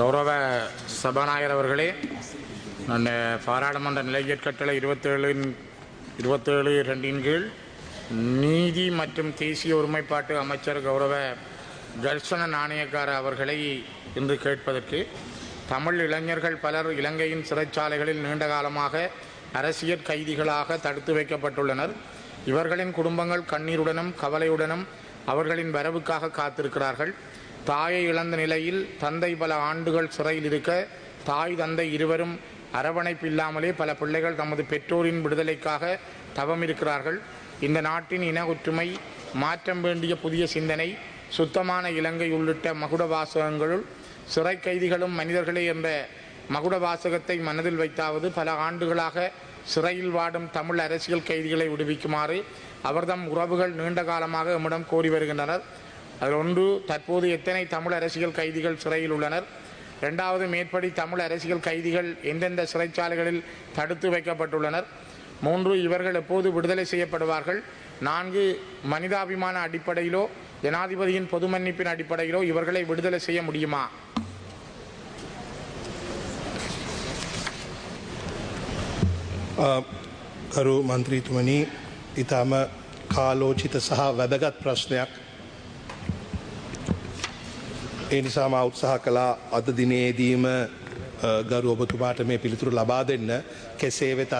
கௌரவ சபாநாயகர் அவர்களே நான் பாராளுமன்ற நிலையற்கட்டளை இருபத்தேழின் இருபத்தேழு ரெண்டின் கீழ் நீதி மற்றும் தேசிய ஒருமைப்பாட்டு அமைச்சர் கௌரவ கர்ஷன நாணயக்கார அவர்களை இன்று கேட்பதற்கு தமிழ் இளைஞர்கள் பலர் இலங்கையின் சிறைச்சாலைகளில் நீண்ட காலமாக அரசியல் கைதிகளாக தடுத்து வைக்கப்பட்டுள்ளனர். இவர்களின் குடும்பங்கள் கண்ணீருடனும் கவலையுடனும் அவர்களின் வரவுக்காக காத்திருக்கிறார்கள். தாயை இழந்த நிலையில் தந்தை பல ஆண்டுகள் சிறையில் இருக்க தாய் தந்தை இருவரும் அரவணைப்பு இல்லாமலே பல பிள்ளைகள் தமது பெற்றோரின் விடுதலைக்காக தவம் இருக்கிறார்கள். இந்த நாட்டின் இன ஒற்றுமை மாற்றம் வேண்டிய புதிய சிந்தனை சுத்தமான இலங்கை உள்ளிட்ட மகுட வாசகங்களுள் சிறை கைதிகளும் மனிதர்களே என்ற மகுட வாசகத்தை மனதில் வைத்தாவது பல ஆண்டுகளாக சிறையில் வாடும் தமிழ் அரசியல் கைதிகளை விடுவிக்குமாறு அவர்தம் உறவுகள் நீண்ட காலமாக எம்மிடம் கோரி வருகின்றனர். அதில் ஒன்று தற்போது எத்தனை தமிழ் அரசியல் கைதிகள் சிறையில் உள்ளனர் இரண்டாவது மேற்படி தமிழ் அரசியல் கைதிகள் எந்தெந்த சிறைச்சாலைகளில் தடுத்து வைக்கப்பட்டுள்ளனர் மூன்று இவர்கள் எப்போது விடுதலை செய்யப்படுவார்கள் நான்கு மனிதாபிமான அடிப்படையிலோ ஜனாதிபதியின் பொது மன்னிப்பின் அடிப்படையிலோ இவர்களை விடுதலை செய்ய முடியுமா ගරු මන්ත්‍රීතුමනි ඉතාම කාලෝචිත සහ වැදගත් ප්‍රශ්නයක් ඒ නිසාම උත්සාහ කලා අද දිනේදීම අ, ගරු ඔබතුමාට මේ පිළිතුරු ලබා දෙන්න. කෙසේ වෙතත්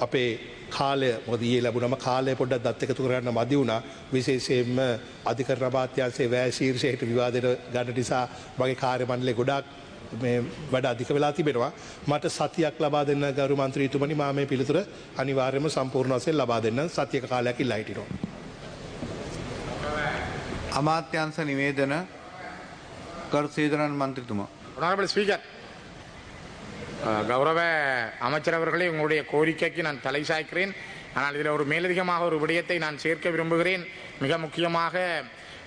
අපේ කාලය මොදයේ ලැබුණම කාලය පොඩ්ඩ දත් එකතු කරන්න මදි වුණා. විශේෂයෙන්ම අධිකර රභාත්‍යන්සේ වෑ ශීර්ෂයට විවාදයට ගන්න නිසා මගේ කාර්ය මණ්ඩලේ ගොඩක් මේ වැඩ අධික වෙලා තිබෙනවා. මට සතියක් ලබා දෙන්න ගරු මන්ත්‍රීතුමනි මා මේ පිළිතුර අනිවාර්යයෙන්ම සම්පූර්ණ වශයෙන් ලබා දෙන්න. සතියක කාලයක් ඉල්ලා හිටිනවා. අමාත්‍යංශ නිවේදන ಕರ್ ಶ್ರೀಧರನ್ ಮಂತ್ರಿತ್ವ ஒனாரபிள் ஸ்பீக்கர் கௌரவ அமைச்சர் அவர்களே உங்களுடைய கோரிக்கைக்கு நான் தலை சாய்க்கிறேன் ஆனால் இதில் ஒரு மேலதிகமாக ஒரு விடயத்தை நான் சேர்க்க விரும்புகிறேன் மிக முக்கியமாக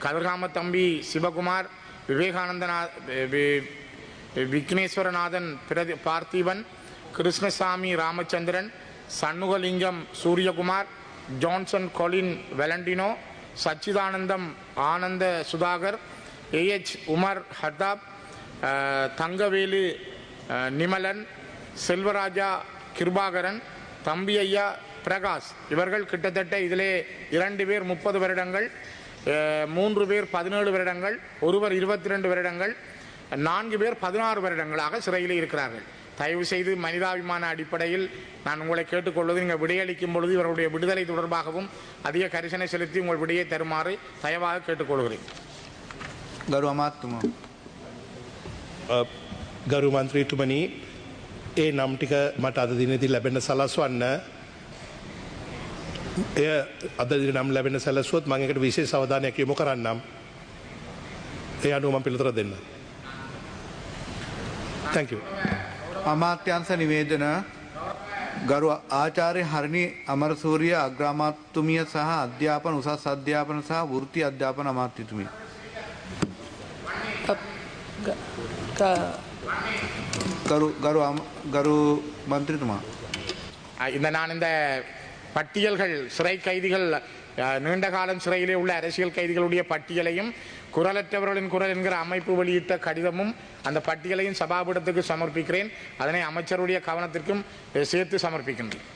கதிர்காம தம்பி Sivakumar Vivekanandan Vigneswaranathan Prathi Parthiban Krishnasamy Ramachandran Shanmugalingam Suriyakumar Johnson Colin Valentino Sachithanandam Anantha Sudhakar A H Umar Hardap Thangavelu Nimalan Selvaraja Kirubakaran தம்பி ஐயா பிரகாஷ் இவர்கள் கிட்டத்தட்ட இதிலே இரண்டு பேர் முப்பது வருடங்கள் uh, மூன்று பேர் பதினேழு வருடங்கள் ஒருவர் இருபத்தி ரெண்டு வருடங்கள் நான்கு பேர் பதினாறு வருடங்களாக சிறையில் இருக்கிறார்கள். தயவு செய்து மனிதாபிமான அடிப்படையில் நான் உங்களை கேட்டுக்கொள்வது நீங்கள் விடையளிக்கும் பொழுது இவருடைய விடுதலை தொடர்பாகவும் அதிக கரிசனை செலுத்தி உங்கள் விடையை தருமாறு தயவாக கேட்டுக்கொள்கிறேன். ගරු අමාත්තුමා. ගරු මන්ත්‍රීතුමනි ඒ නම් ටික මට අද දිනදී ලැබෙන සලස්වන්න එය අද දින නම් ලැබෙන සැලසුවත් මං එකට විශේෂ අවධානයක් යොමු කරන්නම් ඒ අනුව මම පිළිතුර දෙන්න thank you අමාත්‍යංශ නිවේදන ගරු ආචාර්ය හරිණි අමරසූරිය අග්‍රාමාත්තුමිය සහ අධ්‍යාපන උසස් අධ්‍යාපන සහ වෘත්ති අධ්‍යාපන අමාත්‍යතුමිය. கரு கரு கரு மந்திரிமா இந்த நான் இந்த பட்டியல்கள் சிறை கைதிகள் நீண்ட காலம் சிறையிலே உள்ள அரசியல் கைதிகளுடைய பட்டியலையும் குரலற்றவர்களின் குரல் என்கிற அமைப்பு வெளியிட்ட கடிதமும் அந்த பட்டியலையும் சபாபீடத்துக்கு சமர்ப்பிக்கிறேன். அதனை அமைச்சருடைய கவனத்திற்கும் சேர்த்து சமர்ப்பிக்கின்றேன்.